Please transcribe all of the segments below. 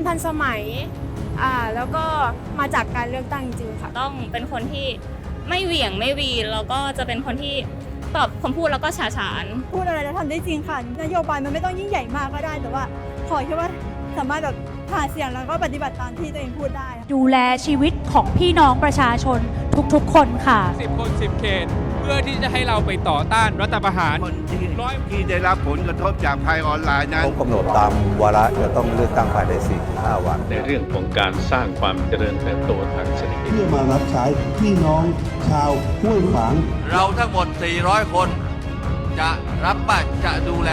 ความทันสมัยอ่าแล้วก็มาจากการเลือกตั้งจริงๆค่ะ ต้องเป็นคนที่ไม่เหวี่ยงไม่วีนแล้วก็จะเป็นคนที่ตอบคำพูดแล้วก็ฉาฉานพูดอะไรแล้วทำได้จริงค่ะ นโยบายมันไม่ต้องยิ่งใหญ่มากก็ได้แต่ว่า ขอแค่ว่าสามารถแบบหาเสียงแล้วก็ปฏิบัติตามที่ตัวเองพูดได้ ดูแลชีวิตของพี่น้องประชาชนทุกๆ คนค่ะ 10 คน 10 เขตเพื่อที่จะให้เราไปต่อต้านรัฐประหาร คนที่ร้อย ที่ได้รับผลกระทบจากภัยออนไลน์นั้นเขากำหนดตามวาระจะต้องเลือกตั้งภายใน45วัน ในเรื่องของการสร้างความเจริญเติบโตทางเศรษฐกิจ เพื่อมารับใช้พี่น้องชาวห้วยขวาง เราทั้งหมด 400 คน จะรับบ้านจะดูแล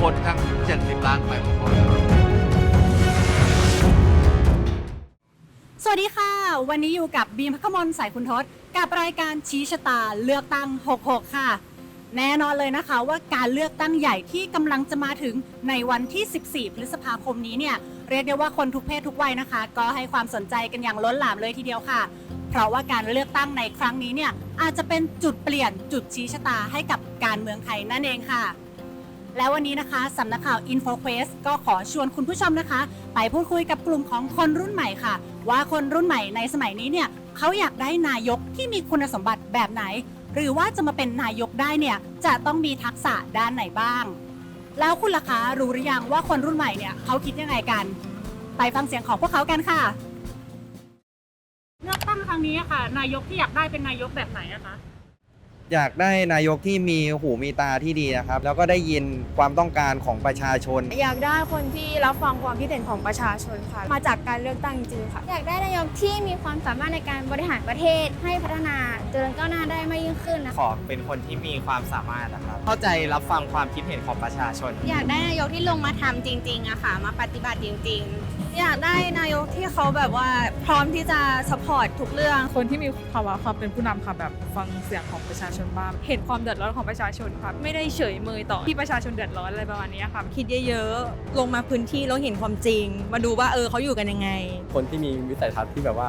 คนทั้ง 70 ล้านไปหมด วัสดีค่ะ วันนี้อยู่กับบีมพักมลสายคุณทศกับรายการชี้ชะตาเลือกตั้ง 66 ค่ะ แน่นอนเลยนะคะว่าการเลือกตั้งใหญ่ที่กำลังจะมาถึงในวันที่ 14 พฤษภาคมนี้เนี่ยเรียกได้ว่าคนทุกเพศทุกวัยนะคะ ก็ให้ความสนใจกันอย่างล้นหลามเลยทีเดียวค่ะ เพราะว่าการเลือกตั้งในครั้งนี้เนี่ยอาจจะเป็นจุดเปลี่ยนจุดชี้ชะตาให้กับการเมืองไทยนั่นเองค่ะ และวันนี้นะคะสำนักข่าว InfoQuest ก็ขอชวนคุณผู้ชมนะคะ ไปพูดคุยกับกลุ่มของคนรุ่นใหม่ค่ะ ว่าคนรุ่นใหม่ในสมัยนี้เนี่ยเขาอยากได้นายกที่มีคุณสมบัติแบบไหน หรือว่าจะมาเป็นนายกได้เนี่ยจะต้องมีทักษะด้านไหนบ้าง แล้วคุณล่ะคะรู้หรือยังว่าคนรุ่นใหม่เนี่ยเขาคิดยังไงกัน ไปฟังเสียงของพวกเขากันค่ะเลือกตั้งครั้งนี้ค่ะ นายกที่อยากได้เป็นนายกแบบไหนอะคะ อยากได้นายกที่มีหูมีตาที่ดีนะครับ แล้วก็ได้ยินความต้องการของประชาชน อยากได้คนที่รับฟังความคิดเห็นของประชาชนค่ะ มาจากการเลือกตั้งจริงๆค่ะ อยากได้นายกที่มีความสามารถในการบริหารประเทศให้พัฒนาเจริญก้าวหน้าได้มากยิ่งขึ้นนะขอเป็นคนที่มีความสามารถนะครับ เข้าใจรับฟังความคิดเห็นของประชาชน อยากได้นายกที่ลงมาทำจริงๆอะค่ะ มาปฏิบัติจริง ๆ อยากได้นายกที่เขาแบบว่าพร้อมที่จะสปอร์ตทุกเรื่อง คนที่มีภาวะความเป็นผู้นำค่ะแบบฟังเสียงของประชาชนบ้าง เห็นความเดือดร้อนของประชาชนค่ะไม่ได้เฉยเมยต่อที่ประชาชนเดือดร้อนอะไรประมาณนี้ค่ะคิดเยอะๆ ลงมาพื้นที่แล้วเห็นความจริง มาดูว่าเออเขาอยู่กันยังไง คนที่มีวิสัยทัศน์ที่แบบว่า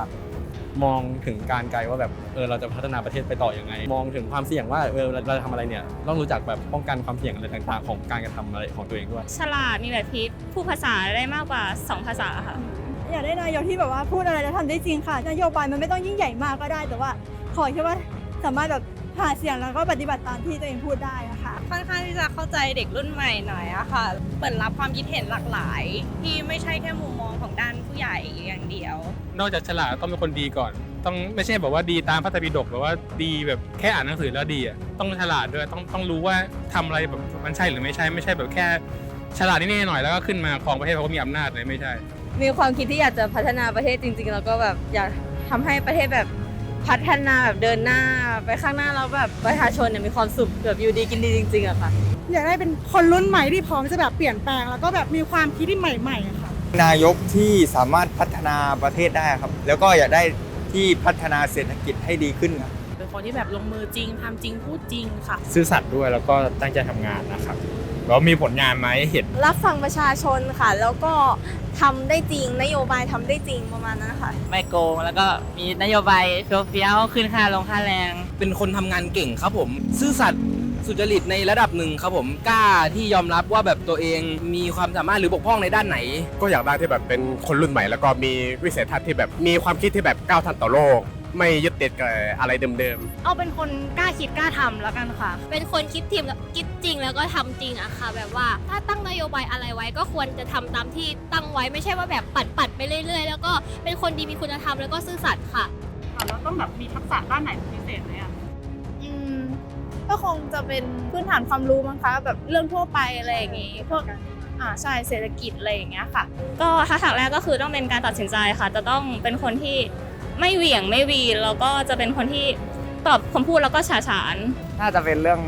มองถึงการไกลว่าแบบเออเราจะพัฒนาประเทศไปต่ออยังไง มองถึงความเสี่ยงว่าเออเราจะทำอะไรเนี่ยต้องรู้จักแบบป้องกันความเสี่ยงอะไรต่าง ๆ ของการกระทำอะไรของตัวเองด้วย ฉลาดมีแบบพริบพูดภาษาได้มากกว่า 2 ภาษาค่ะ อยากได้นายกที่แบบว่าพูดอะไรแล้วทำได้จริงค่ะนโยบายมันไม่ต้องยิ่งใหญ่มากก็ได้แต่ว่า ขอแค่ว่าสามารถแบบ หาเสียงแล้วก็ปฏิบัติตามที่ตัวเองพูดได้อะค่ะ ค่อนข้างที่จะเข้าใจเด็กรุ่นใหม่หน่อยอะค่ะ เปิดรับความคิดเห็นหลากหลาย ที่ไม่ใช่แค่มุมมองของด้านผู้ใหญ่อย่างเดียว นอกจากฉลาดต้องเป็นคนดีก่อน ต้องไม่ใช่แบบว่าดีตามพระไตรปิฎกแบบว่าดีแบบแค่อ่านหนังสือแล้วดีอะต้องฉลาดด้วยต้องต้องรู้ว่าทำอะไรแบบมันใช่หรือไม่ใช่ไม่ใช่แบบแค่ ฉลาดนิดๆหน่อยๆแล้วก็ขึ้นมาครองประเทศเพราะว่ามีอำนาจเลยไม่ใช่ มีความคิดที่อยากจะพัฒนาประเทศจริงๆ แล้วก็แบบอยากทำให้ประเทศแบบ พัฒนาแบบเดินหน้าไปข้างหน้าแล้วแบบประชาชนเนี่ยมีความสุขแบบอยู่ดีกินดีจริงๆอะค่ะ อยากได้เป็นคนรุ่นใหม่ที่พร้อมจะแบบเปลี่ยนแปลงแล้วก็แบบมีความคิดที่ใหม่ๆอะค่ะ นายกที่สามารถพัฒนาประเทศได้ครับ แล้วก็อยากได้ที่พัฒนาเศรษฐกิจให้ดีขึ้นครับเป็นคนที่แบบลงมือจริงทำจริงพูดจริงค่ะ ซื่อสัตย์ด้วยแล้วก็ตั้งใจทำงานนะครับ แล้วมีผลงานมาให้เห็น รับฟังประชาชนค่ะ แล้วก็ทำได้จริงนโยบายทำได้จริงประมาณนั้นค่ะ ไม่โกง แล้วก็มีนโยบายเฟี้ยวๆขึ้นค่าลงค่าแรง เป็นคนทำงานเก่งครับผม ซื่อสัตย์สุจริตในระดับหนึ่งครับผมกล้าที่ยอมรับว่าแบบตัวเองมีความสามารถหรือบกพร่องในด้านไหน ก็อยากได้ที่แบบเป็นคนรุ่นใหม่ แล้วก็มีวิสัยทัศน์ที่แบบมีความคิดที่แบบก้าวทันต่อโลก ไม่ยึดติดกับอะไรเดิมๆเอาเป็นคนกล้าคิดกล้าทำแล้วกันค่ะ เป็นคนคิดทีมคิดจริงแล้วก็ทำจริงอะค่ะ แบบว่าถ้าตั้งนโยบายอะไรไว้ก็ควรจะทำตามที่ตั้งไว้ไม่ใช่ว่าแบบปัดปัดๆไปเรื่อยๆ แล้วก็เป็นคนดีมีคุณธรรมแล้วก็ซื่อสัตย์ค่ะแล้วต้องแบบมีทักษะด้านไหนพิเศษไหมอะอืมก็คงจะเป็นพื้นฐานความรู้มั้งคะแบบเรื่องทั่วไปอะไรอย่างงี้พวกอ่าใช่เศรษฐกิจอะไรอย่างเงี้ยค่ะ ก็ทักษะแรกก็คือต้องเป็นการตัดสินใจค่ะ จะต้องเป็นคนที่ ไม่เหวี่ยงไม่วีนแล้วก็จะเป็นคนที่ตอบคำพูดแล้วก็ฉาฉาน น่าจะเป็นเรื่อง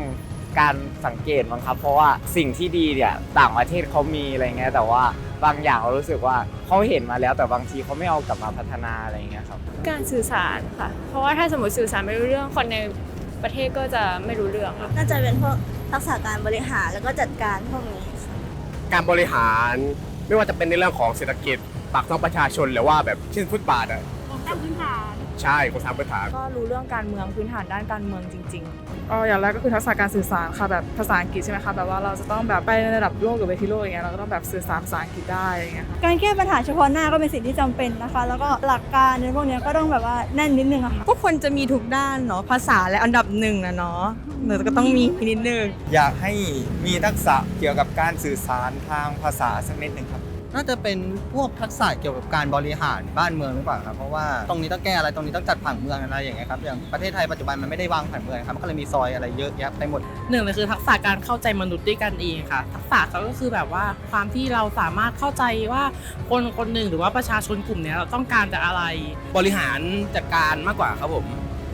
การสังเกตมั้งครับ เพราะว่าสิ่งที่ดีเนี่ยต่างประเทศเขามีอะไรเงี้ยแต่ว่าบางอย่างเรารู้สึกว่าเขาเห็นมาแล้วแต่บางทีเขาไม่เอากลับมาพัฒนาอะไรเงี้ยครับการสื่อสารค่ะ เพราะว่าถ้าสมมติสื่อสารไม่รู้เรื่องคนในประเทศก็จะไม่รู้เรื่องค่ะน่าจะเป็นพวกทักษะการบริหารแล้วก็จัดการพวกนี้ค่ะการบริหารไม่ว่าจะเป็นในเรื่องของเศรษฐกิจปากท้องประชาชนหรือว่าแบบเช่นฟุตบาทอะ โครงสร้างพื้นฐานใช่คนทำปัญหาก็รู้เรื่องการเมืองพื้นฐานด้านการเมืองจริงๆก็อย่างแรกก็คือทักษะการสื่อสารค่ะแบบภาษาอังกฤษใช่ไหมคะแบบว่าเราจะต้องแบบไปในระดับโลกหรือเวทีโลกอย่างเงี้ยเราก็ต้องแบบสื่อสารภาษาอังกฤษได้อย่างเงี้ยค่ะการแก้ปัญหาเฉพาะหน้าก็เป็นสิ่งที่จำเป็นนะคะ แล้วก็หลักการในพวกเนี้ยก็ต้องแบบว่าแน่นนิดนึงอะค่ะก็ควรจะมีทุกด้านเนาะภาษาและอันดับหนึ่งนะเนาะหนูก็ต้องมีนิดนึงอยากให้มีทักษะเกี่ยวกับการสื่อสารทางภาษาสักนิดหนึ่งครับ น่าจะเป็นพวกทักษะเกี่ยวกับการบริหารบ้านเมืองหรือเปล่าครับเพราะว่าตรงนี้ต้องแก้อะไรตรงนี้ต้องจัดผังเมืองอะไรอย่างเงี้ยครับอย่างประเทศไทยปัจจุบันมันไม่ได้วางผังเมืองครับมันก็เลยมีซอยอะไรเยอะแยะไปหมดหนึ่งเลยคือทักษะการเข้าใจมนุษย์ด้วยกันเองค่ะทักษะก็คือแบบว่าความที่เราสามารถเข้าใจว่าคนคนหนึ่งหรือว่าประชาชนกลุ่มเนี้ยเราต้องการจะอะไรบริหารจัดการมากกว่าครับผม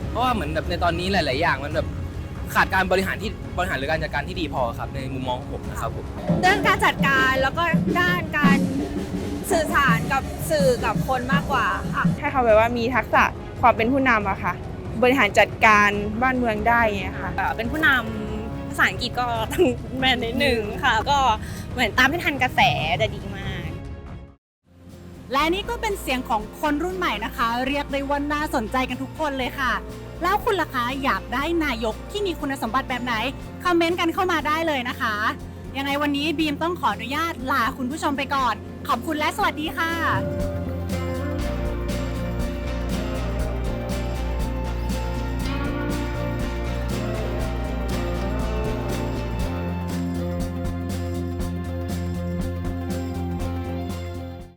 เพราะว่าเหมือนแบบในตอนนี้หลาย ๆ อย่างมันแบบขาดการบริหารที่บริหารหรือการจัดการที่ดีพอครับในมุมมองของผมนะครับผมด้านการจัดการแล้วก็ด้านการ สื่อสารกับสื่อกับคนมากกว่าค่ะให้เขาแบบว่ามีทักษะความเป็นผู้นำอะค่ะ บริหารจัดการบ้านเมืองได้ไงค่ะเป็นผู้นำภาษาอังกฤษก็ต้องแม่นนิดหนึ่งค่ะ ก็เหมือนตามให้ทันกระแสจะดีมาก และนี่ก็เป็นเสียงของคนรุ่นใหม่นะคะ เรียกได้ว่าน่าสนใจกันทุกคนเลยค่ะ แล้วคุณล่ะคะอยากได้นายกที่มีคุณสมบัติแบบไหน คอมเมนต์กันเข้ามาได้เลยนะคะ ยังไงวันนี้บีมต้องขออนุญาตลาคุณผู้ชมไปก่อน ขอบคุณและสวัสดีค่ะ